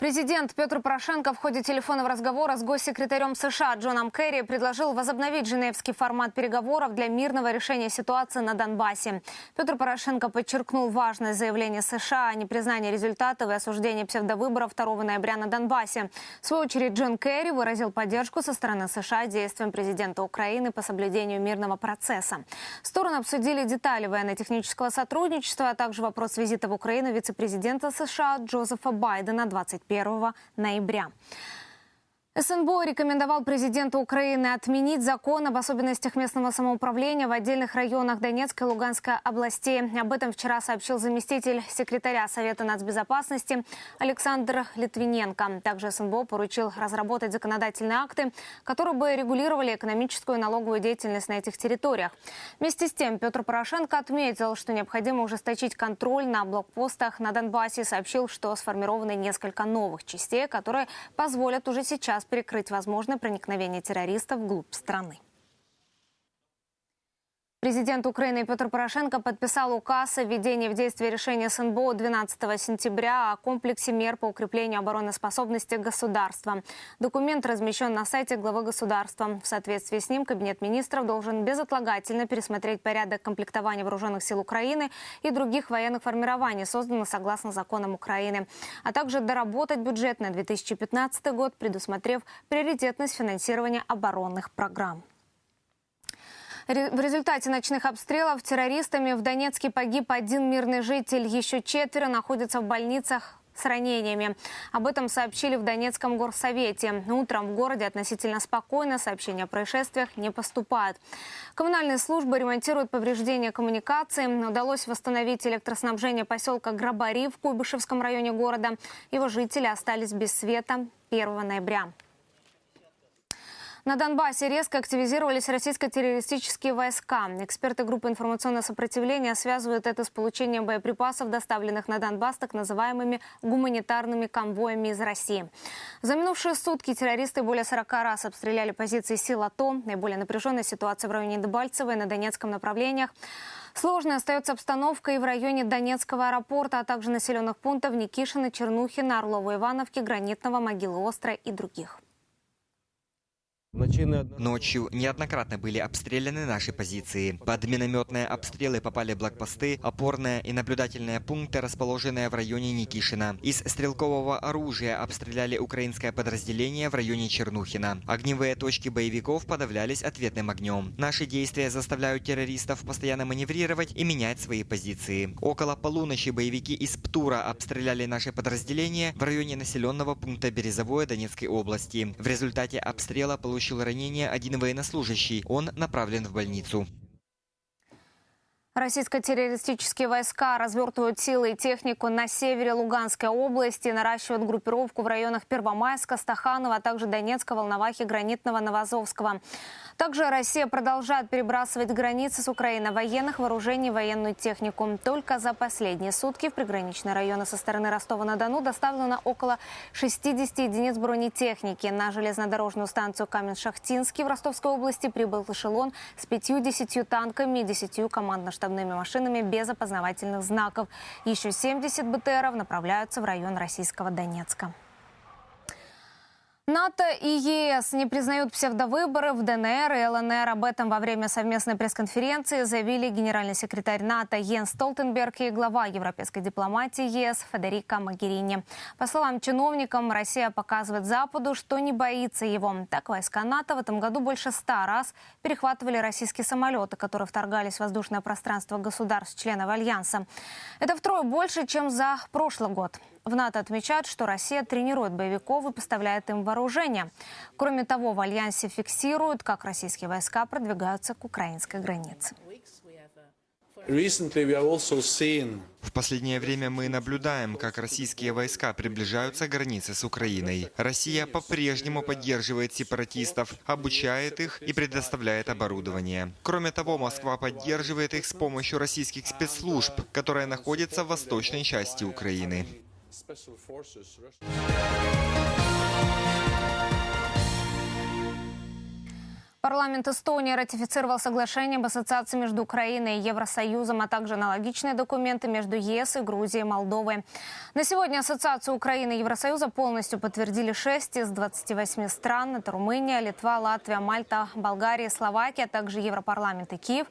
Президент Петр Порошенко в ходе телефонного разговора с госсекретарем США Джоном Керри предложил возобновить женевский формат переговоров для мирного решения ситуации на Донбассе. Петр Порошенко подчеркнул важность заявления США о непризнании результатов и осуждении псевдовыборов 2 ноября на Донбассе. В свою очередь Джон Керри выразил поддержку со стороны США действиям президента Украины по соблюдению мирного процесса. Стороны обсудили детали военно-технического сотрудничества, а также вопрос визита в Украину вице-президента США Джозефа Байдена 25 1 ноября. СНБО рекомендовал президенту Украины отменить закон об особенностях местного самоуправления в отдельных районах Донецкой и Луганской областей. Об этом вчера сообщил заместитель секретаря Совета нацбезопасности Александр Литвиненко. Также СНБО поручил разработать законодательные акты, которые бы регулировали экономическую и налоговую деятельность на этих территориях. Вместе с тем Петр Порошенко отметил, что необходимо ужесточить контроль на блокпостах на Донбассе и сообщил, что сформированы несколько новых частей, которые позволят уже сейчас перекрыть возможное проникновение террористов вглубь страны. Президент Украины Петр Порошенко подписал указ о введении в действие решения СНБО 12 сентября о комплексе мер по укреплению обороноспособности государства. Документ размещен на сайте главы государства. В соответствии с ним Кабинет министров должен безотлагательно пересмотреть порядок комплектования вооруженных сил Украины и других военных формирований, созданных согласно законам Украины, а также доработать бюджет на 2015 год, предусмотрев приоритетность финансирования оборонных программ. В результате ночных обстрелов террористами в Донецке погиб один мирный житель. Еще четверо находятся в больницах с ранениями. Об этом сообщили в Донецком горсовете. Утром в городе относительно спокойно, сообщения о происшествиях не поступают. Коммунальные службы ремонтируют повреждения коммуникации. Удалось восстановить электроснабжение поселка Грабари в Куйбышевском районе города. Его жители остались без света 1 ноября. На Донбассе резко активизировались российско-террористические войска. Эксперты группы информационного сопротивления связывают это с получением боеприпасов, доставленных на Донбасс так называемыми гуманитарными конвоями из России. За минувшие сутки террористы более 40 раз обстреляли позиции сил АТО. Наиболее напряженная ситуация в районе Дебальцево и на Донецком направлениях. Сложной остается обстановка и в районе Донецкого аэропорта, а также населенных пунктов Никишина, Чернухина, Орлова, Ивановки, Гранитного, Могилы Острова и других. Ночью неоднократно были обстреляны наши позиции. Под минометные обстрелы попали блокпосты, опорные и наблюдательные пункты, расположенные в районе Никишина. Из стрелкового оружия обстреляли украинское подразделение в районе Чернухина. Огневые точки боевиков подавлялись ответным огнем. Наши действия заставляют террористов постоянно маневрировать и менять свои позиции. Около полуночи боевики из Птура обстреляли наши подразделения в районе населенного пункта Березовое Донецкой области. В результате обстрела получили получил ранение один военнослужащий. Он направлен в больницу. Российско-террористические войска развертывают силы и технику на севере Луганской области, наращивают группировку в районах Первомайска, Стаханова, а также Донецка, Волновахи, Гранитного, Новозовского. Также Россия продолжает перебрасывать границы с Украиной военных вооружений и военную технику. Только за последние сутки в приграничные районы со стороны Ростова-на-Дону доставлено около 60 единиц бронетехники. На железнодорожную станцию Камень-Шахтинский в Ростовской области прибыл эшелон с 50 танками и 10 командно-штабными машинами без опознавательных знаков. Еще 70 БТРов направляются в район российского Донецка. НАТО и ЕС не признают псевдовыборы в ДНР и ЛНР. Об этом во время совместной пресс-конференции заявили генеральный секретарь НАТО Йенс Столтенберг и глава европейской дипломатии ЕС Федерико Магерини. По словам чиновникам, Россия показывает Западу, что не боится его. Так войска НАТО в этом году больше ста раз перехватывали российские самолеты, которые вторгались в воздушное пространство государств-членов Альянса. Это втрое больше, чем за прошлый год. В НАТО отмечают, что Россия тренирует боевиков и поставляет им вооружение. Кроме того, в Альянсе фиксируют, как российские войска продвигаются к украинской границе. В последнее время мы наблюдаем, как российские войска приближаются к границе с Украиной. Россия по-прежнему поддерживает сепаратистов, обучает их и предоставляет оборудование. Кроме того, Москва поддерживает их с помощью российских спецслужб, которые находятся в восточной части Украины special forces. Парламент Эстонии ратифицировал соглашение об ассоциации между Украиной и Евросоюзом, а также аналогичные документы между ЕС и Грузией и Молдовой. На сегодня ассоциацию Украины и Евросоюза полностью подтвердили 6 из 28 стран. Это Румыния, Литва, Латвия, Мальта, Болгария, Словакия, а также Европарламент и Киев.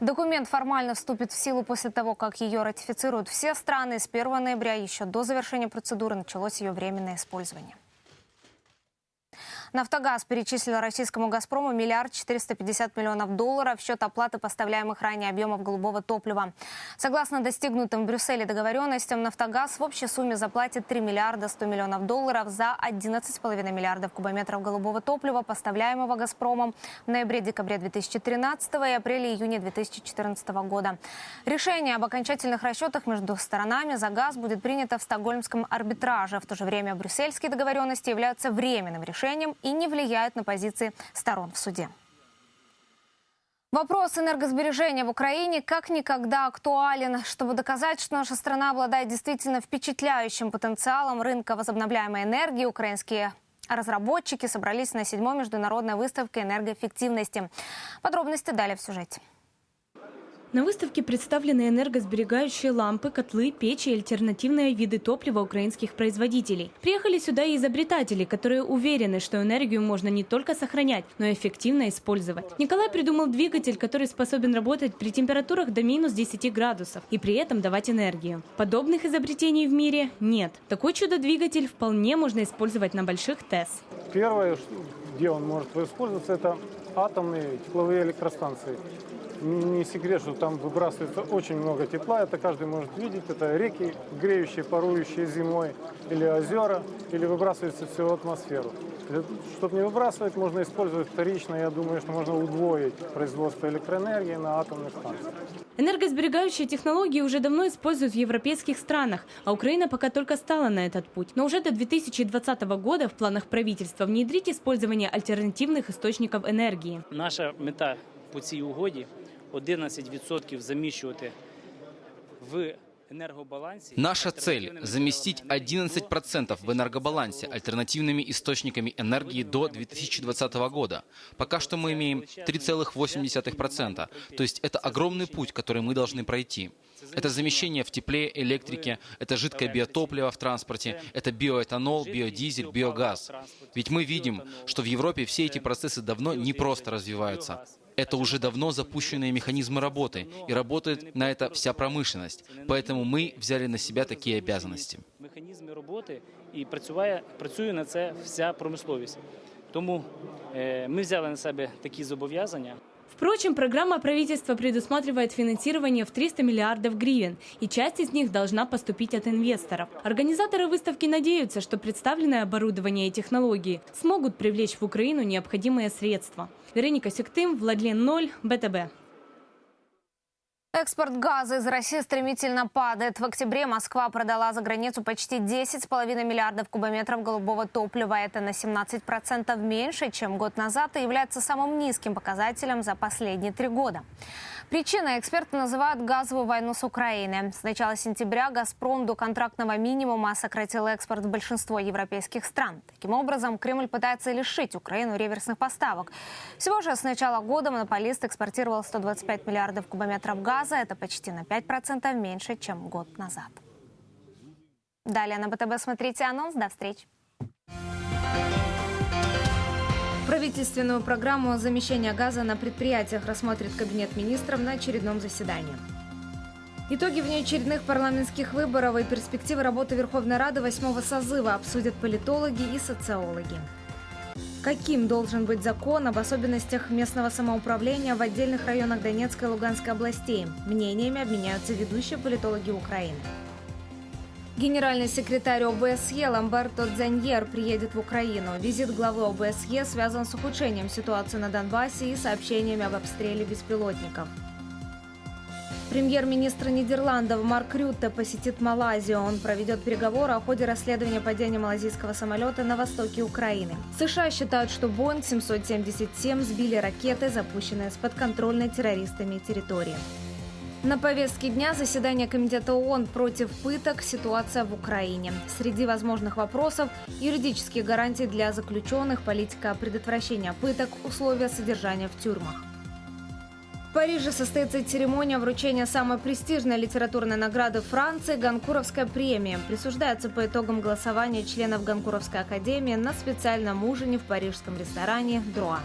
Документ формально вступит в силу после того, как ее ратифицируют все страны. С 1 ноября еще до завершения процедуры началось ее временное использование. «Нафтогаз» перечислил российскому «Газпрому» миллиард 450 миллионов долларов в счет оплаты поставляемых ранее объемов голубого топлива. Согласно достигнутым в Брюсселе договоренностям, «Нафтогаз» в общей сумме заплатит 3 миллиарда 100 миллионов долларов за 11,5 миллиардов кубометров голубого топлива, поставляемого «Газпромом» в ноябре-декабре 2013 и апреле-июне 2014 года. Решение об окончательных расчетах между сторонами за газ будет принято в стокгольмском арбитраже. В то же время брюссельские договоренности являются временным решением и не влияют на позиции сторон в суде. Вопрос энергосбережения в Украине как никогда актуален. Чтобы доказать, что наша страна обладает действительно впечатляющим потенциалом рынка возобновляемой энергии, украинские разработчики собрались на седьмой международной выставке энергоэффективности. Подробности далее в сюжете. На выставке представлены энергосберегающие лампы, котлы, печи и альтернативные виды топлива украинских производителей. Приехали сюда и изобретатели, которые уверены, что энергию можно не только сохранять, но и эффективно использовать. Николай придумал двигатель, который способен работать при температурах до минус 10 градусов и при этом давать энергию. Подобных изобретений в мире нет. Такой чудо-двигатель вполне можно использовать на больших ТЭС. Первое, где он может использоваться, это атомные тепловые электростанции не секрет, что там выбрасывается очень много тепла, это каждый может видеть, это реки, греющие, парующие зимой, или озера, или выбрасывается все в атмосферу. Чтобы не выбрасывать, можно использовать вторично, я думаю, что можно удвоить производство электроэнергии на атомных станциях. Энергосберегающие технологии уже давно используют в европейских странах, а Украина пока только стала на этот путь. Но уже до 2020 года в планах правительства внедрить использование альтернативных источников энергии. Наша мета по цій угоді 11% заміщувати в энергобалансе. Наша цель – заместить 11% в энергобалансе альтернативными источниками энергии до 2020 года. Пока что мы имеем 3,8%, то есть это огромный путь, который мы должны пройти. Это замещение в тепле, электрике, это жидкое биотопливо в транспорте, это биоэтанол, биодизель, биогаз. Ведь мы видим, что в Европе все эти процессы давно не просто развиваются. Это уже давно запущенные механизмы работы, и работает на это вся промышленность. Поэтому мы взяли на себя такие обязанности. Механізми роботи і працює, працює на це вся промисловість. Тому е, ми взяли на себе такі зобов'язання. Впрочем, программа правительства предусматривает финансирование в 300 миллиардов гривен, и часть из них должна поступить от инвесторов. Организаторы выставки надеются, что представленное оборудование и технологии смогут привлечь в Украину необходимые средства. Вероника Сюктым, Владлен Ноль, БТБ. Экспорт газа из России стремительно падает. В октябре Москва продала за границу почти 10,5 миллиардов кубометров голубого топлива. Это на 17% меньше, чем год назад и является самым низким показателем за последние три года. Причиной эксперты называют газовую войну с Украиной. С начала сентября «Газпром» до контрактного минимума сократил экспорт в большинство европейских стран. Таким образом, Кремль пытается лишить Украину реверсных поставок. Всего же с начала года монополист экспортировал 125 миллиардов кубометров газа. Это почти на 5% меньше, чем год назад. Далее на БТБ смотрите анонс. До встречи. Правительственную программу замещения газа на предприятиях рассмотрит Кабинет министров на очередном заседании. Итоги внеочередных парламентских выборов и перспективы работы Верховной Рады восьмого созыва обсудят политологи и социологи. Каким должен быть закон об особенностях местного самоуправления в отдельных районах Донецкой и Луганской областей? Мнениями обменяются ведущие политологи Украины. Генеральный секретарь ОБСЕ Ламберто Дзаньер приедет в Украину. Визит главы ОБСЕ связан с ухудшением ситуации на Донбассе и сообщениями об обстреле беспилотников. Премьер-министр Нидерландов Марк Рютте посетит Малайзию. Он проведет переговоры о ходе расследования падения малазийского самолета на востоке Украины. США считают, что Боинг 777 сбили ракеты, запущенные с подконтрольной террористами территории. На повестке дня заседание Комитета ООН против пыток «Ситуация в Украине». Среди возможных вопросов – юридические гарантии для заключенных, политика предотвращения пыток, условия содержания в тюрьмах. В Париже состоится церемония вручения самой престижной литературной награды Франции «Ганкуровская премия». Присуждается по итогам голосования членов Ганкуровской академии на специальном ужине в парижском ресторане «Друа».